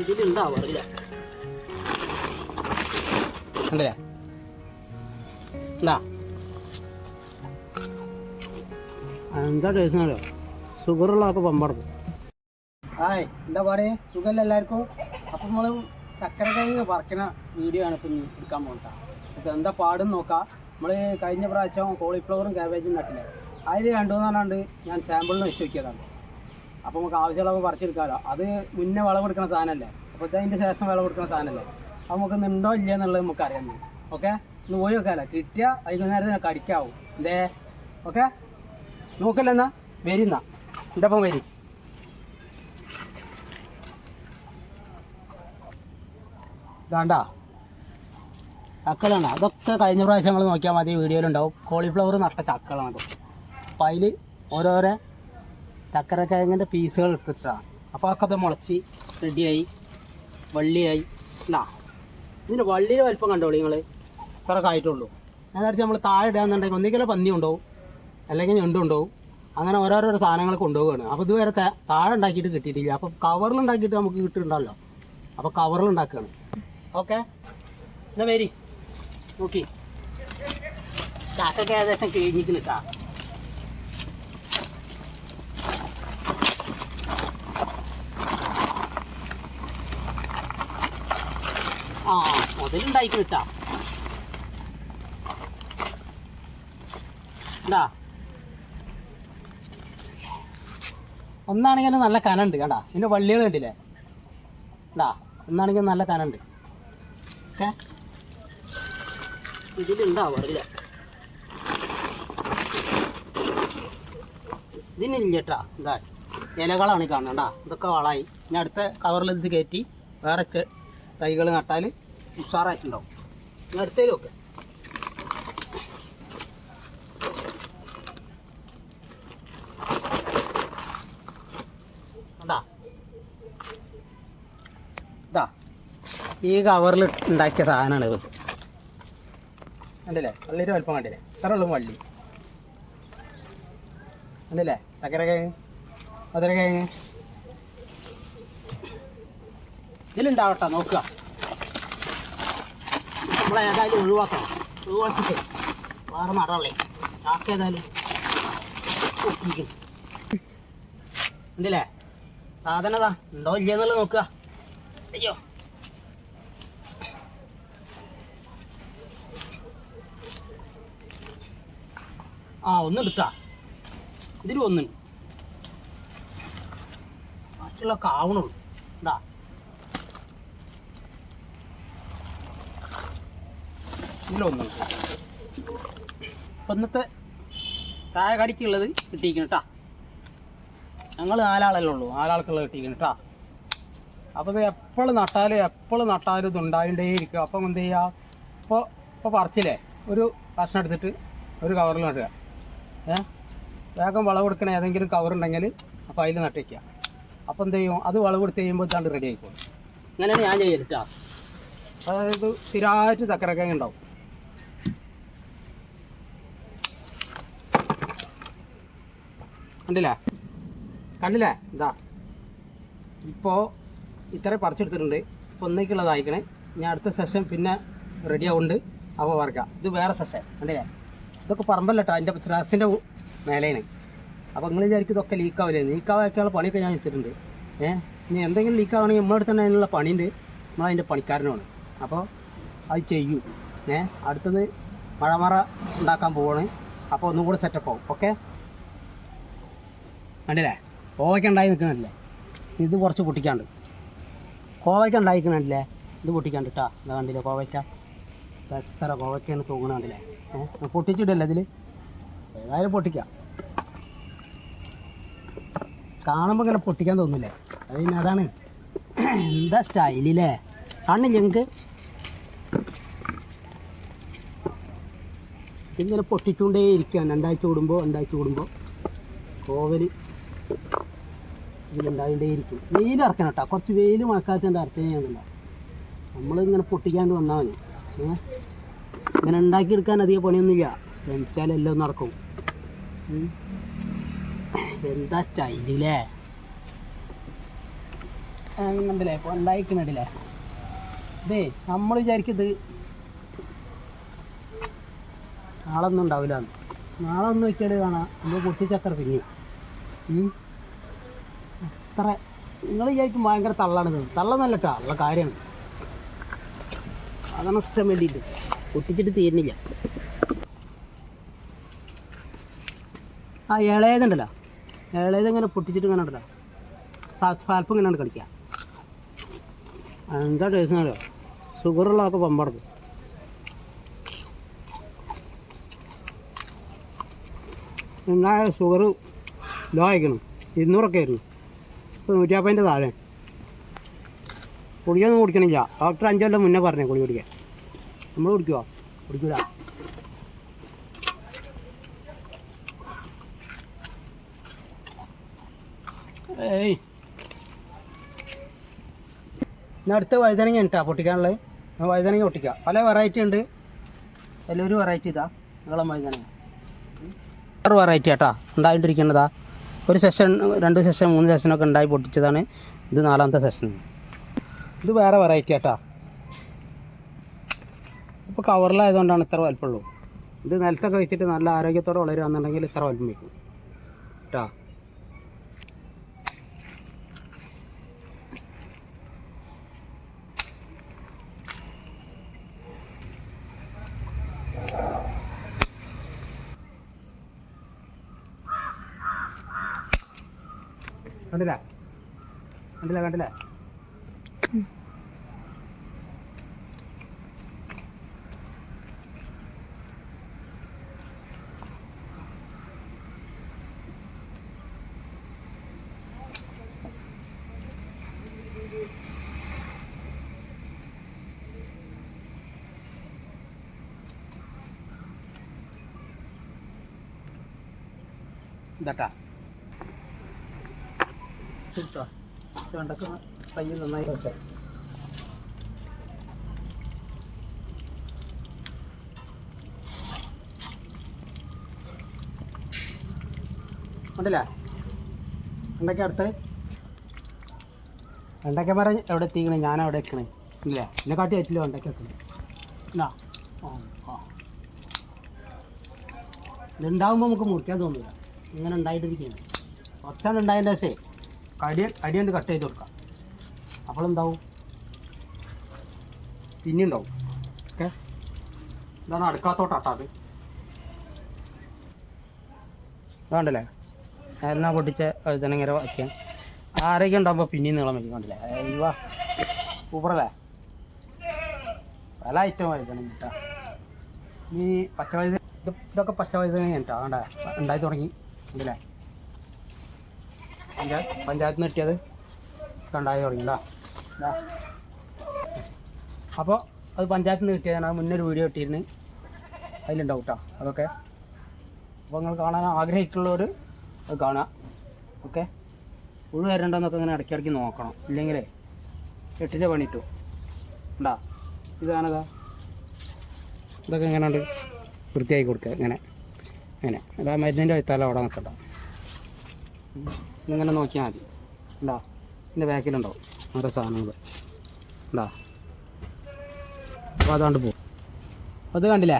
ഇതിലുണ്ടാവും അറിയില്ല എന്താ ടേസ്റ്റ് അറിയോ? ഷുഗറുള്ളതൊക്കെ പമ്പടക്കും. ഹായ് എന്താ പറയുക സുഖമല്ല എല്ലാവർക്കും? അപ്പം നമ്മൾ ചക്കരക്കിഴങ്ങ് പറിക്കണ വീഡിയോ ആണ് ഇപ്പം എടുക്കാൻ പോകുന്നത് അപ്പം എന്താ പാടും നോക്കാം. നമ്മൾ കഴിഞ്ഞ പ്രാവശ്യം കോളിഫ്ലവറും കാബേജും നട്ടില്ല? അതിൽ രണ്ടു മൂന്നാണ്ട് ഞാൻ സാമ്പിളിന് വെച്ച് നോക്കിയതാണ്. അപ്പോൾ നമുക്ക് ആവശ്യമുള്ളവ പറിച്ചെടുക്കാമല്ലോ അത് മുന്നേ വിളവെടുക്കുന്ന സാധനമല്ലേ അപ്പോൾ അതിന്റെ ശേഷം വിളവെടുക്കുന്ന സാധനമല്ലേ അപ്പോൾ നമുക്ക് നിണ്ടോ ഇല്ല എന്നുള്ളത് നമുക്ക് അറിയാം ഓക്കെ? ഒന്ന് പോയി നോക്കാമല്ലോ കിട്ടിയ വൈകുന്നേരത്തിന് കടിക്കാവും. എന്തേ? ഓക്കെ? നോക്കല്ലോ എന്നാ? വരുന്ന എന്റെ ഒപ്പം വരി. ഇതാണ്ടാ. ചക്കളാണ്. അതൊക്കെ കഴിഞ്ഞ പ്രാവശ്യം നമ്മൾ നോക്കിയാൽ മതി. വീഡിയോയിലുണ്ടാവും. കോളിഫ്ലവർ നട്ട ചക്കളാണ് അപ്പോൾ അപ്പം അതിൽ ഓരോരോ ചക്കരക്കിഴങ്ങിന്റെ പീസുകൾ എടുത്തിട്ടാണ് അപ്പോൾ അതൊക്കെ അത് മുളച്ച് റെഡിയായി വള്ളിയായി. എന്നാ ഇതിന്റെ വള്ളിയുടെ വലിപ്പം കണ്ടോളി നിങ്ങൾ ഇത്രയൊക്കെ കായിട്ടുള്ളൂ. വിചാരിച്ചു നമ്മൾ താഴെ ഇടാന്നുണ്ടെങ്കിൽ ഒന്നിക്കലും പന്നി ഉണ്ടാവും അല്ലെങ്കിൽ ഞണ്ടുണ്ടാവും അങ്ങനെ ഓരോരോ സാധനങ്ങൾ കൊണ്ടുപോവുകയാണ്. അപ്പോൾ ഇതുവരെ താഴെ ഉണ്ടാക്കിയിട്ട് കിട്ടിയിട്ടില്ല. അപ്പോൾ കവറിൽ ഉണ്ടാക്കിയിട്ട് നമുക്ക് കിട്ടുന്നുണ്ടല്ലോ അപ്പോൾ കവറിൽ ഉണ്ടാക്കുകയാണ്. ഓക്കെ? എന്നാ വരി. നോക്കി. ഏകദേശം ഏകദേശം കഴിഞ്ഞിരിക്കുന്നിട്ടാ. ആ മുതലുണ്ടായിക്കിട്ടാ എന്താ ഒന്നാണെങ്കിൽ നല്ല കനുണ്ട് കണ്ടാ. ഇതിന്റെ വള്ളികൾ കണ്ടില്ലേ? ഉണ്ടാ ഒന്നാണെങ്കിൽ നല്ല കനുണ്ട്. ഓക്കെ? ഇതിലുണ്ടാവും കേട്ടാ എന്താ ഇലകളാണ് കാണുന്നത് കാണുന്നത് ഇതൊക്കെ വളമായി ഇനി അടുത്ത കവറിൽ ഇത് കയറ്റി വേറെ തൈകൾ നട്ടാൽ ഉഷാറായിട്ടുണ്ടാവും. അടുത്തേലും ഒക്കെ ഈ കവറിൽ ഉണ്ടാക്കിയ സാധനമാണ് ഇത്. കണ്ടില്ലേ? വള്ളിയുടെ വലുപ്പം കണ്ടില്ലേ? ഇത്ര ഉള്ളു വള്ളി കണ്ടില്ലേ? ചക്കരക്കിഴങ്ങ് മധുരക്കിഴങ്ങ് ഇതിലുണ്ടാവട്ടെ നോക്കുക. നമ്മളേതായാലും ഒഴിവാക്കണം. ഒഴിവാക്കിട്ട് വേറെ നടല്ലേ? ചാക്ക ഏതായാലും ഒട്ടിക്കും ഉണ്ടല്ലേ സാധനതാ ഉണ്ടോ ഇല്ലെന്നുള്ളത് നോക്കുക. അയ്യോ. ആ ഒന്നെടുക്ക ഇതിലും ഒന്നുണ്ട് ബാക്കിയുള്ള കാവണുള്ളൂ ഉണ്ടാ ഇതിലൊന്നുണ്ട് അപ്പം ഇന്നത്തെ ചായ കടിക്കുള്ളത് കിട്ടിയിരിക്കണം കേട്ടാ ഞങ്ങൾ നാലാളല്ലേ ഉള്ളൂ. നാലാൾക്കുള്ളത് കിട്ടിയിരിക്കണം കേട്ടാ അപ്പോൾ ഇത് എപ്പോഴും നട്ടാലും എപ്പോഴും നട്ടാലും ഇത് ഉണ്ടായിട്ടേ ഇരിക്കും അപ്പം എന്ത് ചെയ്യുക ഇപ്പോൾ ഇപ്പോൾ പറിച്ചില്ലേ? ഒരു കഷ്ണം എടുത്തിട്ട് ഒരു കവറിൽ നട്ടുക. ഏ? വേഗം വളവ് കൊടുക്കണ ഏതെങ്കിലും കവറുണ്ടെങ്കിൽ അപ്പൊ അപ്പോൾ അതിൽ നട്ടിക്കുക അപ്പോൾ എന്ത് ചെയ്യും? അത് വളവ് കൊടുത്ത് കഴിയുമ്പോൾ ഇതാണ്ട് റെഡി ആയിക്കോളും. അങ്ങനെയാണ് ഞാൻ ചെയ്തിട്ടാ അതായത് സ്ഥിരമായിട്ട് ചക്കരക്കിഴങ്ങ് ഉണ്ടാവും. കണ്ടില്ലേ? കണ്ടില്ലേ? ഇതാ. ഇപ്പോൾ ഇത്ര പറിച്ചെടുത്തിട്ടുണ്ട്. ഇപ്പോൾ ഒന്നേക്കുള്ളതായിക്കണേ ഞാൻ അടുത്ത സെഷൻ പിന്നെ റെഡി ആവുന്നുണ്ട്. അപ്പോൾ വറക്കാം. ഇത് വേറെ സെഷൻ കണ്ടില്ലേ? ഇതൊക്കെ പറമ്പല്ല കേട്ടോ അതിന്റെ ടെറസിന്റെ മേലെയാണ്. അപ്പോൾ നിങ്ങൾ വിചാരിക്കും ഇതൊക്കെ ലീക്കാവില്ലേ ലീക്കാവാക്കാനുള്ള പണിയൊക്കെ ഞാൻ എടുത്തിട്ടുണ്ട്. ഏഹ് ഇനി എന്തെങ്കിലും ലീക്കാവണമെങ്കിൽ നമ്മളെ തന്നെ അതിനുള്ള പണിയുണ്ട്. നമ്മളതിന്റെ പണിക്കാരനാണ്. അപ്പോൾ അത് ചെയ്യൂ. ഏഹ് അടുത്തത് മഴമറ ഉണ്ടാക്കാൻ പോവാണ്. അപ്പോൾ ഒന്നും കൂടെ സെറ്റപ്പ് ആവും. ഓക്കെ കണ്ടില്ലേ? കോവയ്ക്ക ഉണ്ടായി നിൽക്കണല്ലേ? ഇത് കുറച്ച് പൊട്ടിക്കാണ്ട്. കോവയ്ക്ക ഉണ്ടായിരിക്കണല്ലേ ഇത് പൊട്ടിക്കാണ്ട് കേട്ടോ എന്താ കണ്ടില്ലേ കോവയ്ക്ക? എത്ര കോവയ്ക്കാണ് തൂങ്ങണ കണ്ടില്ലേ? ഏഹ് പൊട്ടിച്ചിടല്ലേ ഇതിൽ ഏതായാലും പൊട്ടിക്കാം. കാണുമ്പോൾ ഇങ്ങനെ പൊട്ടിക്കാൻ തോന്നില്ലേ? അത് പിന്നെ അതാണ്. എന്താ സ്റ്റൈലില്ലേ കാണില്ല ഞങ്ങൾക്ക് ഇങ്ങനെ പൊട്ടിച്ചുകൊണ്ടേ ഇരിക്കുകയാണ് രണ്ടാഴ്ച കൂടുമ്പോൾ രണ്ടാഴ്ച കൂടുമ്പോൾ കോവൽ ഇതിലുണ്ടായിട്ടേ ഇരിക്കും വെയിൽ ഇറക്കണം കേട്ടോ കുറച്ച് വെയിൽ മഴക്കാലത്തിന്റെ അരച്ചു കഴിഞ്ഞാൽ നമ്മളിങ്ങനെ പൊട്ടിക്കാണ്ട് വന്നാൽ മതി? ഇങ്ങനെ ഉണ്ടാക്കിയെടുക്കാൻ അധികം പണിയൊന്നുമില്ല. ശ്രമിച്ചാൽ എല്ലാം നടക്കും. എന്താ സ്റ്റൈലില്ലേ കണ്ടില്ലേ? ഇപ്പോൾ ഉണ്ടായിക്കുന്നുണ്ടല്ലേ ഇതേ നമ്മൾ വിചാരിക്കും നാളൊന്നും ഉണ്ടാവില്ല. നാളെ ഒന്ന് വെച്ചാൽ കാണാം. എന്തോ പൊട്ടിച്ചത്ര പിന്നെ അത്ര നിങ്ങൾ വിചാരിക്കും ഭയങ്കര തള്ളാണ് തള്ളന്നല്ല കേട്ടോ ഉള്ള കാര്യമാണ്. അതാണ് ഇഷ്ടം വേണ്ടിയിട്ട്. പൊട്ടിച്ചിട്ട് തീരുന്നില്ല. ആ ഇളയതുണ്ടല്ലോ ഇളയത് ഇങ്ങനെ പൊട്ടിച്ചിട്ട് ഇങ്ങനെ ഉണ്ടല്ലോ. പാൽപ്പ് ഇങ്ങനെ കളിക്കുക എന്താ ടേസ്റ്റ് ഷുഗറുള്ളതൊക്കെ പമ്പടക്കും എന്നാൽ ഷുഗർ ലോ ആയിക്കണം. ഇരുന്നൂറൊക്കെ ആയിരുന്നു. ഇപ്പോൾ നൂറ്റിയാപ്പതിന്റെ താഴെ. കുടിയൊന്നും കുടിക്കണില്ല. ഡോക്ടർ അഞ്ചു കൊല്ലം മുന്നേ പറഞ്ഞു കുടി കുടിക്കാൻ. നമ്മൾ കുടിക്കുമോ കുടിക്കൂല. ഏയ്. അടുത്ത വഴുതനങ്ങ ഉണ്ടാ പൊട്ടിക്കാനുള്ളത്? വഴുതനങ്ങ പൊട്ടിക്കാം. പല വെറൈറ്റി ഉണ്ട്. എല്ലാവരും വെറൈറ്റി ഇതാ. നീളം വഴുതനങ്ങ. വെറൈറ്റി ആട്ടാ ഉണ്ടായിട്ടിരിക്കുന്നതാ ഒരു സെഷൻ രണ്ട് സെഷൻ മൂന്ന് സെഷനൊക്കെ ഉണ്ടായി പൊട്ടിച്ചതാണ്. ഇത് നാലാമത്തെ സെഷൻ ഇത് വേറെ വെറൈറ്റി ആട്ടാ. ഇപ്പോൾ കവറിലായതുകൊണ്ടാണ് ഇത്ര വലുപ്പമുള്ളൂ. ഇത് നിലത്തൊക്കെ വെച്ചിട്ട് നല്ല ആരോഗ്യത്തോടെ വളരുകയാണെന്നുണ്ടെങ്കിൽ ഇത്ര വലുപ്പം വയ്ക്കും. കേട്ടോ കണ്ടില്ല. കണ്ടില്ല കണ്ടില്ല. ഇതാട്ടാ. കിട്ടോ വേണ്ടക്ക് നന്നായി അടുത്ത് എവിടെ എത്തിക്കണേ? ഞാൻ അവിടെ എക്കണേ ഇല്ലേ? എന്നെ കാട്ടി പറ്റില്ല വെണ്ടയ്ക്ക എത്തണേ എന്നാ നമുക്ക് മുറിക്കാൻ തോന്നില്ല ഇങ്ങനെ ഉണ്ടായിട്ടിരിക്കുകയാണ് കുറച്ചാണ് ഉണ്ടായതിന്റെ ശേ. അടി കൊണ്ട് കട്ട് ചെയ്ത് കൊടുക്കാം. അപ്പോഴെന്താവും പിന്നെ ഉണ്ടാവും ഓക്കെ ഇതാണ് അടുക്കളത്തോട്ടാട്ടാ അത്. വേണ്ടല്ലേ എന്നാ പൊട്ടിച്ച ഇങ്ങനെ വയ്ക്കാം ആരൊക്കെ ഉണ്ടാകുമ്പോൾ പിന്നെയും നീളം വയ്ക്കും കണ്ടില്ലേ? അയ്യോ സൂപ്പറല്ലേ പല ഐറ്റം വഴുതണം കേട്ടാ ഈ പച്ചവഴുത ഇത് ഇതൊക്കെ കേട്ടോ ഉണ്ടായി തുടങ്ങി ഉണ്ടല്ലേ പഞ്ചായത്ത് പഞ്ചായത്ത് നിന്ന് കിട്ടിയത്. ഉണ്ടായി തുടങ്ങിണ്ടാ അപ്പോൾ അത് പഞ്ചായത്ത് നിന്ന് കിട്ടിയതാണ്. മുന്നേ ഒരു വീഡിയോ കിട്ടിയിരുന്നു അതിലുണ്ടാവും അതൊക്കെ. അപ്പോൾ നിങ്ങൾ കാണാൻ ആഗ്രഹിക്കുള്ളവർ അത് കാണുക ഓക്കെ? ഉള്ളു വരണ്ടെന്നൊക്കെ ഇങ്ങനെ ഇടയ്ക്കിടയ്ക്ക് നോക്കണം. ഇല്ലെങ്കിലേ എട്ടിന്റെ പണിയിട്ടു ഉണ്ടാ ഇതാണതാ. ഇതൊക്കെ എങ്ങനെ ഉണ്ട് വൃത്തിയാക്കി കൊടുക്കുക. ഇങ്ങനെ. അങ്ങനെ അതാ മരുന്നിന്റെ വഴുത്താലും അവിടെ നിൽക്കണ്ട ഇങ്ങനെ നോക്കിയാൽ മതി. ഉണ്ടാ ഇതിന്റെ ബാക്കിലുണ്ടാവും ഓരോ സാധനങ്ങൾ. ഉണ്ടാ അപ്പോൾ അതുകൊണ്ട് പോകും അത് കണ്ടില്ലേ?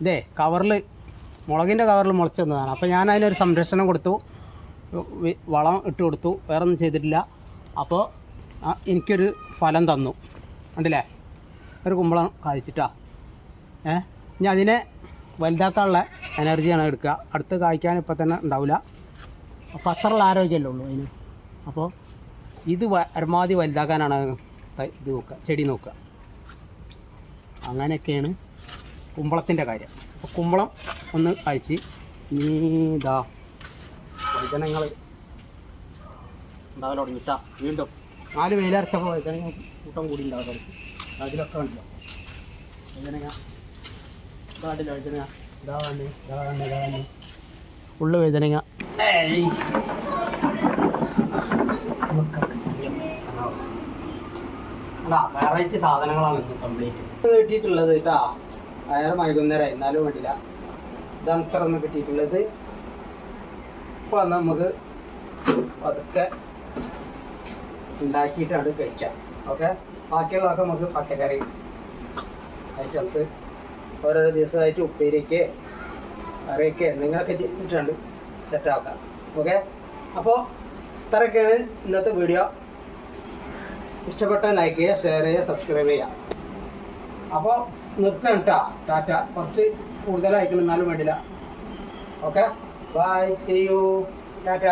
ഇതേ കവറിൽ മുളകിന്റെ കവറിൽ മുളച്ച് വന്നതാണ് അപ്പോൾ ഞാൻ അതിനൊരു സംരക്ഷണം കൊടുത്തു. വളം ഇട്ട് കൊടുത്തു. വേറെ ഒന്നും ചെയ്തിട്ടില്ല അപ്പോൾ എനിക്കൊരു ഫലം തന്നു. കണ്ടില്ലേ? ഒരു കുമ്പളം കായ്ച്ചിട്ടാ. ഏ? ഇനി അതിനെ വലുതാക്കാനുള്ള എനർജിയാണ് എടുക്കുക. അടുത്ത് കായ്ക്കാൻ ഇപ്പം തന്നെ ഉണ്ടാവില്ല അപ്പോൾ അത്രയുള്ള ആരോഗ്യമല്ലേ ഉള്ളൂ അതിന്. അപ്പോൾ ഇത് പരമാവധി വലുതാക്കാനാണ് ഇത് നോക്കുക ചെടി നോക്കുക. അങ്ങനെയൊക്കെയാണ് കുമ്പളത്തിന്റെ കാര്യം. അപ്പോൾ കുമ്പളം ഒന്ന് അയച്ച് നീതാ വൈദ്യനങ്ങൾ ഉണ്ടാവില്ല ഉണ്ടാവല തുടങ്ങിട്ടാ വീണ്ടും നാല് വെയിലരച്ചപ്പോൾ വൈദ്യനങ്ങൾ കൂട്ടം കൂടി ഉണ്ടാവും അതിലൊക്കെ ഉണ്ടല്ലോ വഴുതനങ്ങ ഇതാ കണ്ടില്ല വഴുതനങ്ങ ഇതാ വന്ന് ഇതാ വന്ന് ഇതാ വന്ന് ഉള്ളു വഴുതനങ്ങ. വെറൈറ്റി സാധനങ്ങളാണ് കംപ്ലീറ്റ് കിട്ടിയിട്ടുള്ളത് കേട്ടാ അയാൾ വൈകുന്നേരം എന്നാലും വേണ്ടില്ല. ഇതാണ് ഇത്ര ഒന്ന് കിട്ടിയിട്ടുള്ളത്. ഇപ്പൊ നമുക്ക് പതുക്കെ ഉണ്ടാക്കിയിട്ടാണ് കഴിക്കാം. ഓക്കെ ബാക്കിയുള്ളതൊക്കെ നമുക്ക് പച്ചക്കറി ഐറ്റംസ് ഓരോരോ ദിവസമായിട്ട് ഉപ്പേരിക്ക് കറിയൊക്കെ നിങ്ങൾക്ക് ചെയ്തിട്ടുണ്ട്. സെറ്റാക്കാം ഓക്കെ അപ്പോൾ ഇത്രയൊക്കെയാണ് ഇന്നത്തെ വീഡിയോ ഇഷ്ടപ്പെട്ട ലൈക്ക് ചെയ്യുക ഷെയർ ചെയ്യുക സബ്സ്ക്രൈബ് ചെയ്യുക. അപ്പോൾ നിർത്തണം കേട്ടോ. ടാറ്റ കുറച്ച് കൂടുതലായിരിക്കണം എന്നാലും വേണ്ടില്ല. Okay bye see you tata